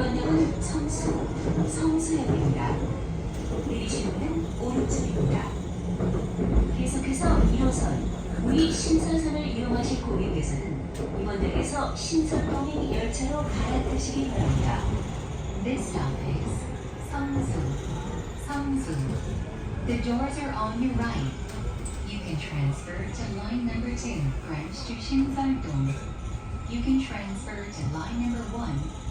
이번 역은 청수, 성수역입니다. 내리시는 오른쪽입니다. 계속해서 1호선 위 신설선을 이용하실 고객께서는 이번 역에서 신설동행 열차로 갈아타시기 바랍니다. This stop is 성수, 성수. The doors are on your right. You can transfer to line number 2, branch to Shinseldong. You can transfer to line number 1